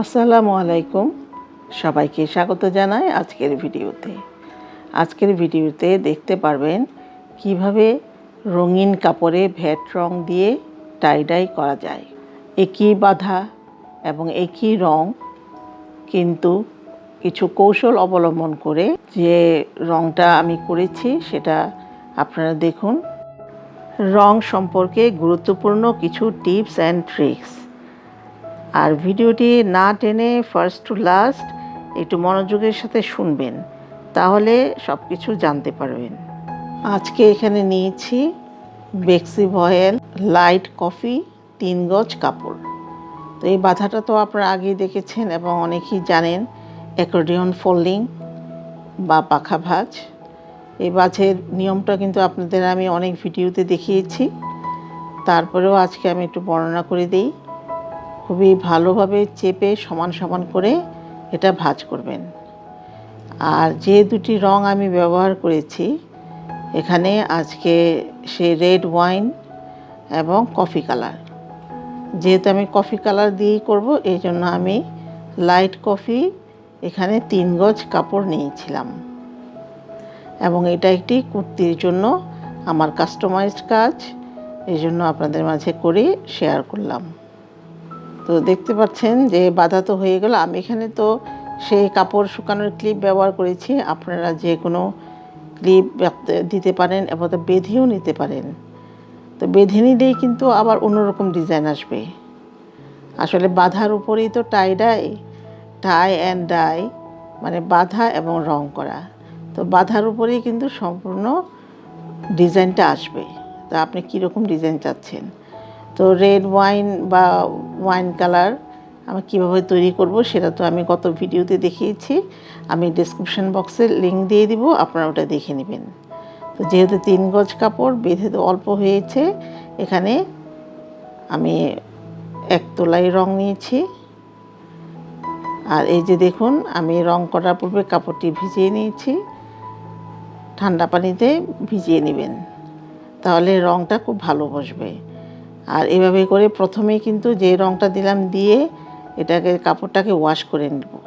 আসসালামু আলাইকুম। সবাইকে স্বাগত জানাই আজকের ভিডিওতে। আজকের ভিডিওতে দেখতে পারবেন কীভাবে রঙিন কাপড়ে ভ্যাট রং দিয়ে টাইডাই করা যায়। একই বাধা এবং একই রং কিন্তু কিছু কৌশল অবলম্বন করে যে রংটা আমি করেছি সেটা আপনারা দেখুন। রং সম্পর্কে গুরুত্বপূর্ণ কিছু টিপস অ্যান্ড ট্রিক্স। আর ভিডিওটি না টেনে ফার্স্ট টু লাস্ট একটু মনোযোগের সাথে শুনবেন, তাহলে সব কিছু জানতে পারবেন। আজকে এখানে নিয়েছি বেক্সি ভয়েল লাইট কফি তিন গজ কাপড়। তো এই বাধাটা তো আপনারা আগেই দেখেছেন এবং অনেকেই জানেন অ্যাকর্ডিয়ন ফোল্ডিং বা পাখা ভাঁজ। এই বাজের নিয়মটা কিন্তু আপনাদের আমি অনেক ভিডিওতে দেখিয়েছি। তারপরেও আজকে আমি একটু বর্ণনা করে দিই। খুবই ভালোভাবে চেপে সমান সমান করে এটা ভাজ করবেন। আর যে দুটি রং আমি ব্যবহার করেছি, এখানে আজকে সে রেড ওয়াইন এবং কফি কালার। যেহেতু আমি কফি কালার দিয়েই করব, এই জন্য আমি লাইট কফি এখানে তিন গজ কাপড় নিয়েছিলাম। এবং এটা একটি কুর্তির জন্য আমার কাস্টমাইজড কাজ, এই জন্য আপনাদের মাঝে করে শেয়ার করলাম। তো দেখতে পাচ্ছেন যে বাধা তো হয়ে গেল। আমি এখানে তো সেই কাপড় শুকানোর ক্লিপ ব্যবহার করেছি। আপনারা যে কোনো ক্লিপ দিতে পারেন এবং তা বেঁধেও নিতে পারেন। তো বেঁধে নিলেই কিন্তু আবার অন্যরকম ডিজাইন আসবে। আসলে বাধার উপরেই তো tie dye tie and dye মানে বাধা এবং রং করা। তো বাধার উপরেই কিন্তু সম্পূর্ণ ডিজাইনটা আসবে। তা আপনি কীরকম ডিজাইন চাচ্ছেন? তো রেড ওয়াইন বা ওয়াইন কালার আমি কীভাবে তৈরি করব সেটা তো আমি গত ভিডিওতে দেখিয়েছি। আমি ডিসক্রিপশন বক্সে লিঙ্ক দিয়ে দিব, আপনারা ওটা দেখে নেবেন। তো যেহেতু তিন গজ কাপড় বেঁধে তো অল্প হয়েছে, এখানে আমি এক তোলাই রং নিয়েছি। আর এই যে দেখুন, আমি রং করার পূর্বে কাপড়টি ভিজিয়ে নিয়েছি। ঠান্ডা পানিতে ভিজিয়ে নেবেন, তাহলে রংটা খুব ভালো বসবে। আর এভাবে করে প্রথমেই কিন্তু যে রংটা দিলাম দিয়ে এটাকে কাপড়টাকে ওয়াশ করে নেব।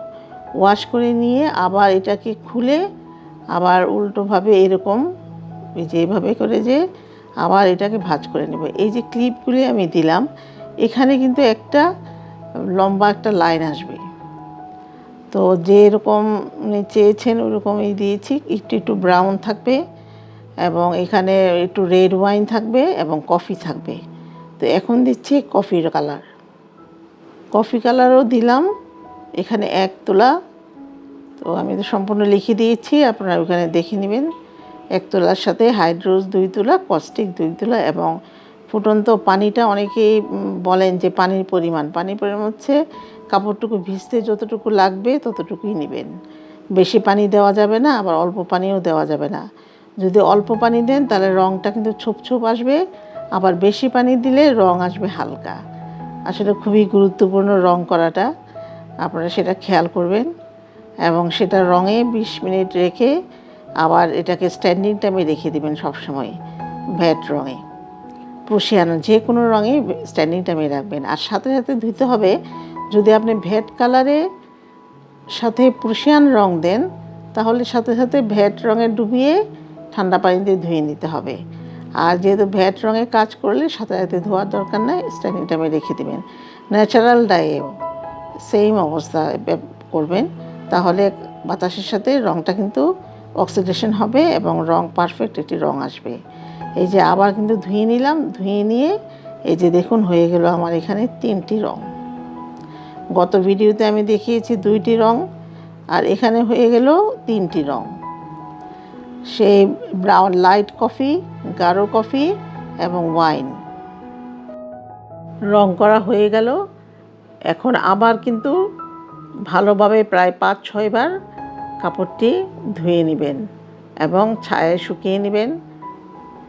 ওয়াশ করে নিয়ে আবার এটাকে খুলে আবার উল্টোভাবে এরকম যেভাবে করে যে আবার এটাকে ভাজ করে নেব। এই যে ক্লিপগুলি আমি দিলাম, এখানে কিন্তু একটা লম্বা একটা লাইন আসবে। তো যে যেরকম চেয়েছেন ওরকমই দিয়েছি, একটু একটু ব্রাউন থাকবে এবং এখানে একটু রেড ওয়াইন থাকবে এবং কফি থাকবে। তো এখন দিচ্ছি কফির কালার কফি কালারও দিলাম, এখানে এক তোলা। তো আমি তো সম্পূর্ণ লিখে দিয়েছি, আপনারা ওখানে দেখে নেবেন। এক তোলার সাথে হাইড্রোজ দুই তোলা কস্টিক দুই তোলা এবং ফুটন্ত পানিটা অনেকেই বলেন যে পানির পরিমাণ। পানির পরিমাণ হচ্ছে কাপড়টুকু ভিজতে যতটুকু লাগবে ততটুকুই নেবেন। বেশি পানি দেওয়া যাবে না, আবার অল্প পানিও দেওয়া যাবে না। যদি অল্প পানি দেন তাহলে রঙটা কিন্তু ছোপ ছোপ আসবে। আবার বেশি পানি দিলে রং আসবে হালকা। আসলে খুবই গুরুত্বপূর্ণ রং করাটা। আপনারা সেটা খেয়াল করবেন এবং সেটা রঙে বিশ মিনিট রেখে আবার এটাকে স্ট্যান্ডিং টাইমে রেখে দেবেন সবসময় ভ্যাট রঙে। প্রশিয়ানো যে কোনো রঙে স্ট্যান্ডিং টাইমে রাখবেন। আর সাথে সাথে ধুতে হবে, যদি আপনি ভ্যাট কালারে সাথে প্রশিয়ান রং দেন, তাহলে সাথে সাথে ভ্যাট রঙে ডুবিয়ে ঠান্ডা পানি দিয়ে ধুয়ে নিতে হবে। আর যেহেতু ভ্যাট রঙে কাজ করলে সাথে সাথে ধোয়ার দরকার নাই স্ট্যান্ডিং টাইমে রেখে দেবেন। ন্যাচারাল ডাইয়েও সেম অবস্থা করবেন। তাহলে বাতাসের সাথে রঙটা কিন্তু অক্সিডেশন হবে এবং রং পারফেক্ট একটি রং আসবে। এই যে আবার কিন্তু ধুয়ে নিলাম, ধুয়ে নিয়ে এই যে দেখুন হয়ে গেল আমার এখানে তিনটি রং। গত ভিডিওতে আমি দেখিয়েছি দুইটি রং, আর এখানে হয়ে গেল তিনটি রং। সেই ব্রাউন লাইট কফি, গাঢ় কফি এবং ওয়াইন। রং করা হয়ে গেল। এখন আবার কিন্তু ভালোভাবে প্রায় পাঁচ ছয়বার কাপড়টি ধুয়ে নেবেন এবং ছায়ায় শুকিয়ে নেবেন।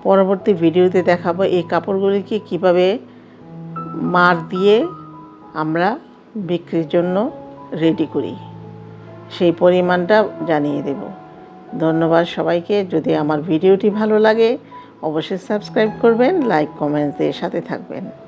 পরবর্তী ভিডিওতে দেখাবো এই কাপড়গুলিকে কীভাবে মার দিয়ে আমরা বিক্রির জন্য রেডি করি। সেই পরিমাণটা জানিয়ে দেব। ধন্যবাদ সবাইকে। যদি আমার ভিডিওটি ভালো লাগে, অবশ্যই সাবস্ক্রাইব করবেন, লাইক কমেন্টস দিয়ে সাথে থাকবেন।